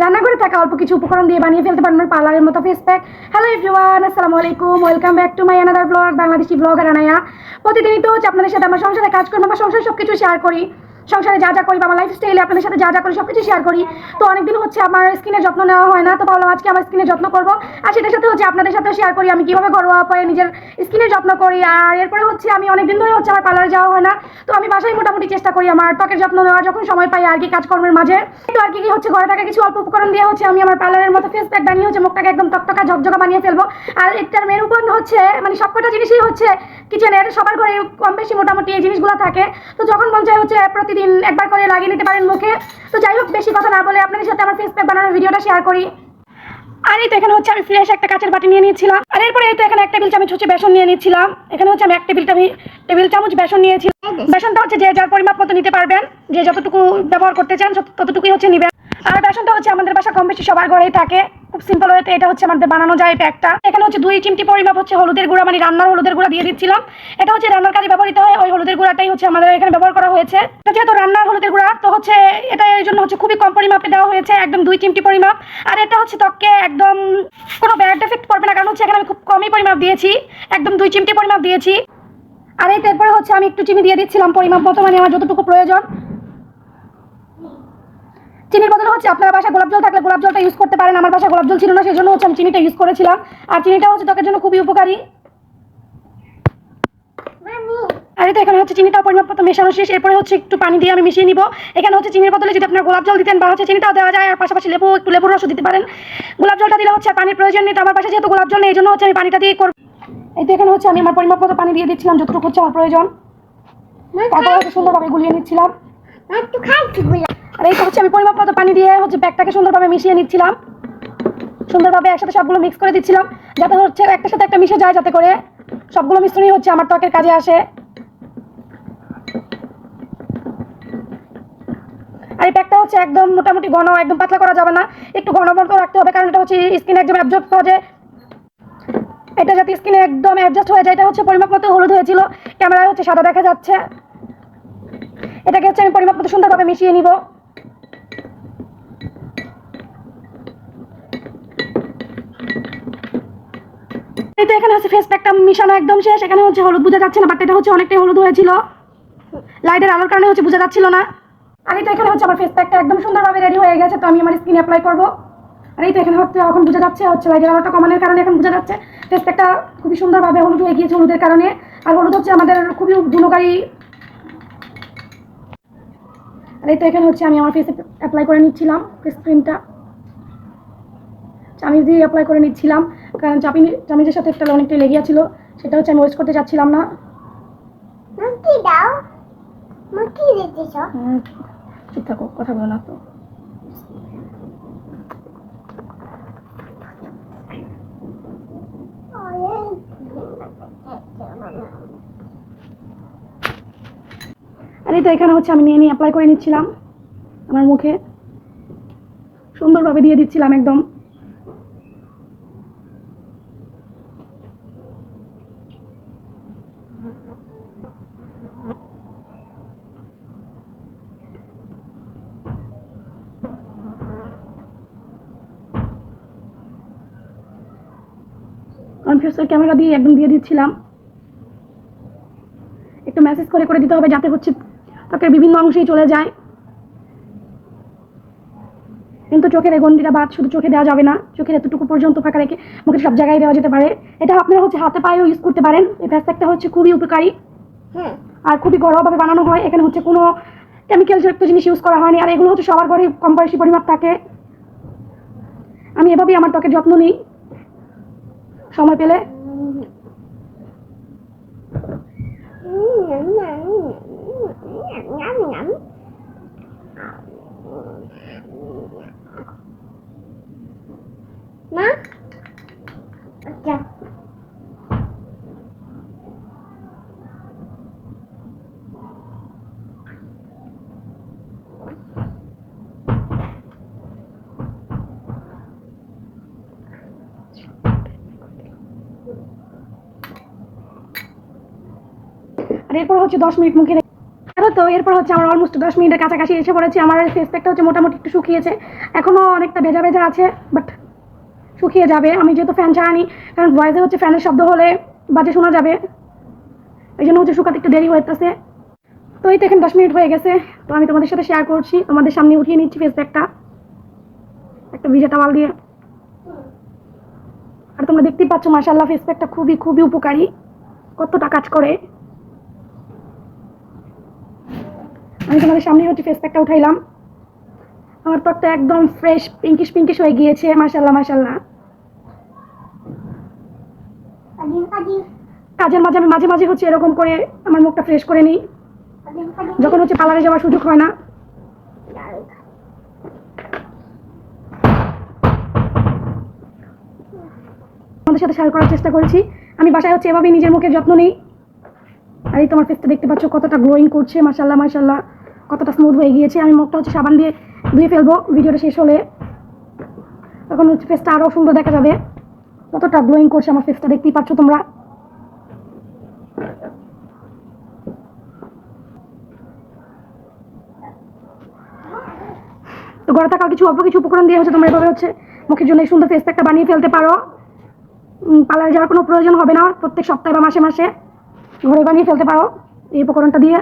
রান্নাঘরে থাকা অল্প কিছু উপকরণ দিয়ে বানিয়ে ফেলতে পারেন পার্লারের মতো ফেস প্যাক হ্যালো এভরিওয়ান আসসালামু আলাইকুম। Welcome back to my another blog Bangladeshi blogger Anaya. প্রতিদিনই তো হচ্ছে আপনাদের সাথে আমার সংসারে কাজ করি আমার সংসারে সব কিছু শেয়ার করি। সংসারে যা যা করি বা আমার লাইফ স্টাইলে আপনাদের সাথে যা যা করি সব কিছু শেয়ার করি। তো অনেকদিন হচ্ছে আমার স্কিনের যত্ন নেওয়া হয় না, তো ভাবলাম আজকে আমার স্কিনের যত্ন করব। আর সেটার সাথে হচ্ছে আপনাদের সাথে শেয়ার করি, আমি কীভাবে ঘরোয়া উপায়ে নিজের স্কিনের যত্ন করি। আর এরপরে হচ্ছে আমি অনেকদিন ধরে হচ্ছে আমার পার্লারে যাওয়া হয় না, তো আমি বাসায় মোটামুটি চেষ্টা করি আমার ত্বকের যত্ন নেওয়ার, যখন সময় পাই আর কি কাজকর্মের মাঝে। তো আর কি কি হচ্ছে, ঘরে থাকা কিছু অল্প উপকরণ দিয়ে হচ্ছে আমি আমার পার্লারের মতো ফেস প্যাক বানিয়ে হচ্ছে মুখটাকে একদম টকটকা ঝকঝকা বানিয়ে ফেলব। আর এটার মেন উপর হচ্ছে মানে সবকটা জিনিসই হচ্ছে কিচেনের সবার ঘরে কম বেশি মোটামুটি এই জিনিসগুলো থাকে। তো যখন মন চায় হচ্ছে প্রতিদিন একবার করে লাগিয়ে নিতে পারেন মুখে। তো যাই হোক, বেশি কথা না বলে আপনাদের সাথে আমার ফেস প্যাক বানানোর ভিডিওটা শেয়ার করি। আর এই তো এখানে হচ্ছে আমি ফ্রেশ একটা কাঁচের বাটি নিয়ে নিয়েছিলাম। আর এরপরে এই তো এখানে এক টেবিল চামচ হচ্ছে বেসন নিয়ে নিয়েছিলাম। এখানে হচ্ছে আমি এক টেবিল টেবিল চামচ বেসন নিয়েছিলাম। বেসনটা হচ্ছে যে যার পরিমাপ মতো নিতে পারবেন, যে যতটুকু ব্যবহার করতে চান ততটুকুই হচ্ছে নেবেন। আর বেসনটা হচ্ছে আমাদের বাসা কম বেশি সবার ঘরেই থাকে। সিম্পল ওয়েতে এটা হচ্ছে আমাদের বানানো যায় প্যাকটা এখানে হচ্ছে দুই চিমটি পরিমাপ হচ্ছে হলুদের গুঁড়া মানে রান্নার হলুদের গুঁড়া দিয়ে দিচ্ছিলাম। এটা হচ্ছে রান্নার কাজে ব্যবহৃত হয়, ওই হলুদের গুঁড়াটাই হচ্ছে আমাদের এখানে ব্যবহার করা হয়েছে। যেহেতু রান্নার হলুদের গুঁড়া, তো হচ্ছে এটা এই জন্য হচ্ছে খুবই কম পরিমাপে দেওয়া হয়েছে, একদম দুই চিমটি পরিমাপ। আর এটা হচ্ছে ত্বককে একদম কোনো ব্যাড এফেক্ট পড়বে না, কারণ হচ্ছে এখানে আমি খুব কমই পরিমাপ দিয়েছি, একদম দুই চিমটি পরিমাপ দিয়েছি। আর এই তারপরে হচ্ছে আমি একটু চিনি দিয়ে দিচ্ছিলাম, পরিমাপ মতো মানে আমার যতটুকু প্রয়োজন। চিনির বদলে হচ্ছে আপনার বাসায় গোলাপ জল থাকলে গোলাপ জলটা ইউজ করতে পারেন। আমার বাসায় গোলাপ জল ছিল না সেই জন্য হচ্ছে আমি চিনিটা ইউজ করেছিলাম। আর চিনিটা হচ্ছে ত্বকের জন্য খুবই উপকারী। আর এখানে হচ্ছে চিনিটাও পরিমাপ মতো মেশানো শেষ। এরপরে হচ্ছে একটু পানি দিয়ে আমি মিশিয়ে নিব। এখানে হচ্ছে চিনির বদলে যদি আপনার গোলাপ জল দিতেন বা হচ্ছে চিনিটাও দেওয়া যায় আর পাশাপাশি লেবু একটু লেবুর রসও দিতে পারেন। গোলাপ জলটা দিলে হচ্ছে পানির প্রয়োজন নেই। তো আমার বাসায় যেহেতু গোলাপ জল নেই এই জন্য হচ্ছে আমি পানিটা দিয়ে করব এই তো এখানে হচ্ছে আমি আমার পরিমাপ মতো পানি দিয়ে দিচ্ছিলাম যতটুকু হচ্ছে আমার প্রয়োজন। তারপর হচ্ছে সুন্দরভাবে গুলিয়ে নিচ্ছিলাম। আর এই তো হচ্ছে, আমি পরিমাপ মতো পানি দিয়ে হচ্ছে প্যাকটাকে সুন্দরভাবে মিশিয়ে নিচ্ছিলাম। সুন্দরভাবে একসাথে সবগুলো মিক্স করে দিচ্ছিলাম, যাতে হচ্ছে একটার সাথে একটা মিশে যায়, যাতে করে সবগুলো মিশ্রণই হচ্ছে আমার ত্বকের কাজে আসে। আর এই প্যাকটা হচ্ছে একদম মোটামুটি ঘন, একদম পাতলা করা যাবে না। একটু ঘন মতো রাখতে হবে, কারণ এটা হচ্ছে স্কিন একদম অ্যাবজর্ব সহজে। এটা যাতে স্কিনে একদম অ্যাডজাস্ট হয়ে যায়, এটা হচ্ছে পরিমাপ মতো হলুদ হয়েছিল, ক্যামেরায় হচ্ছে সাদা দেখা যাচ্ছে। এটাকে হচ্ছে আমি পরিমাপ মতো সুন্দরভাবে মিশিয়ে নিব। তো এখানে হচ্ছে ফেস প্যাকটা মিশানো একদম শেষ। এখানে হচ্ছে হলুদ বোঝা যাচ্ছে না বাট এটা হচ্ছে অনেকটাই হলুদ হয়েছিল। লাইটের আলোর কারণে হচ্ছে বোঝা যাচ্ছিল না। আর এই তো এখানে হচ্ছে আমার ফেস প্যাকটা একদম সুন্দরভাবে রেডি হয়ে গেছে, তো আমি আমার স্কিনে অ্যাপ্লাই করব। আর এই তো এখানে হচ্ছে এখন বোঝা যাচ্ছে, হচ্ছে লাইটের আলোটা কমানোর কারণে এখন বোঝা যাচ্ছে। ফেস প্যাকটা খুবই সুন্দরভাবে হলুদ হয়ে গিয়েছে হলুদের কারণে। আর হলুদ হচ্ছে আমাদের খুবই গুণকারী আর এই তো এখানে হচ্ছে আমি আমার ফেসে অ্যাপ্লাই করে নিচ্ছিলাম ফেস ক্রিমটা চামিজ দিয়ে অ্যাপ্লাই করে নিচ্ছিলাম কারণ চাপি চামিজের সাথে একটা অনেকটাই লেগে ছিল সেটা হচ্ছে আমি ওয়েস্ট করতে চাচ্ছিলাম না। দাও। চুপ থাকো কথা বলো না তো। আর তো এখানে হচ্ছে আমি নিয়ে নিয়ে অ্যাপ্লাই করে নিচ্ছিলাম আমার মুখে। সুন্দরভাবে দিয়ে দিচ্ছিলাম একদম। কনফিউসের ক্যামেরা দিয়ে একদম দিয়ে দিচ্ছিলাম। একটু মেসেজ করে করে দিতে হবে যাতে হচ্ছে ত্বকের বিভিন্ন অংশেই চলে যায় কিন্তু চোখের গন্ডিটা বাদ শুধু চোখে দেওয়া যাবে না চোখের এতটুকু পর্যন্ত ফাঁকা রেখে মুখের সব জায়গায় দেওয়া যেতে পারে এটা আপনারা হচ্ছে হাতে পায়েও ইউজ করতে পারেন এই প্যাস্ট্যাকটা হচ্ছে খুবই উপকারী হুম আর খুবই ঘরোয়াভাবে বানানো হয় এখানে হচ্ছে কোনো কেমিক্যাল যুক্ত জিনিস ইউজ করা হয়নি আর এগুলো হচ্ছে সবার ঘরে কম বয়সী পরিমাপ থাকে আমি এভাবেই আমার ত্বকের যত্ন নিই সময় পেলে মা আচ্ছা আর এরপর হচ্ছে দশ মিনিট মুখে তো এরপর হচ্ছে আমার অলমোস্ট দশ মিনিটের কাছাকাছি এসে পড়েছে। আমার ফেস প্যাকটা হচ্ছে মোটামুটি একটু শুকিয়েছে। এখনও অনেকটা ভেজা ভেজা আছে বাট শুকিয়ে যাবে। আমি যেহেতু ফ্যান চালানি কারণ ভয়েসে হচ্ছে ফ্যানের শব্দ হলে বাজে শোনা যাবে। এই জন্য হচ্ছে শুকাতে একটু দেরি হইতেছে তো এই তো এখন দশ মিনিট হয়ে গেছে। তো আমি তোমাদের সাথে শেয়ার করছি। তোমাদের সামনে উঠিয়ে নিচ্ছি ফেস প্যাকটা একটা ভিজা টাওয়াল দিয়ে। আর তোমরা দেখতেই পাচ্ছ মার্শাল্লাহ ফেস প্যাকটা খুবই খুবই উপকারী। কতটা কাজ করে। আমি তোমাদের সামনে হচ্ছে ফেস প্যাকটা উঠাইলাম। আমার ত্বকটা একদম ফ্রেশ পিঙ্কিশ পিঙ্কিশ হয়ে গিয়েছে কাদিম কাদিম কাজের মাঝে আমি মাঝে মাঝে হচ্ছে এরকম করে আমার মুখটা ফ্রেশ করে নিই। যখন হচ্ছে পার্লারে যাওয়ার সুযোগ হয় না। আমাদের সাথে শেয়ার করার চেষ্টা করেছি। আমি বাসায় হচ্ছে এভাবেই নিজের মুখের যত্ন নিই। আর এই তোমার ফেসটা দেখতে পাচ্ছ কতটা গ্লোয়িং করছে মাসাল্লাহ মাসাল্লাহ কতটা স্মুথ হয়ে গিয়েছে, আমি মুখটা হচ্ছে সাবান দিয়ে ধুয়ে ফেলব, ভিডিওটা শেষ হলে। তখন হচ্ছে ফেসটা আরও সুন্দর দেখা যাবে। কতটা গ্লোয়িং করছে আমার ফেসটা দেখতেই পাচ্ছ তোমরা? তো ঘরে থাকা কিছু অল্প কিছু উপকরণ দিয়ে হচ্ছে তোমরা এভাবে হচ্ছে মুখের জন্য এই সুন্দর ফেস প্যাকটা বানিয়ে ফেলতে পারো। পার্লারে যাওয়ার কোনো প্রয়োজন হবে না, প্রত্যেক সপ্তাহে বা মাসে মাসে। ঘরে বানিয়ে ফেলতে পারো এই উপকরণটা দিয়ে।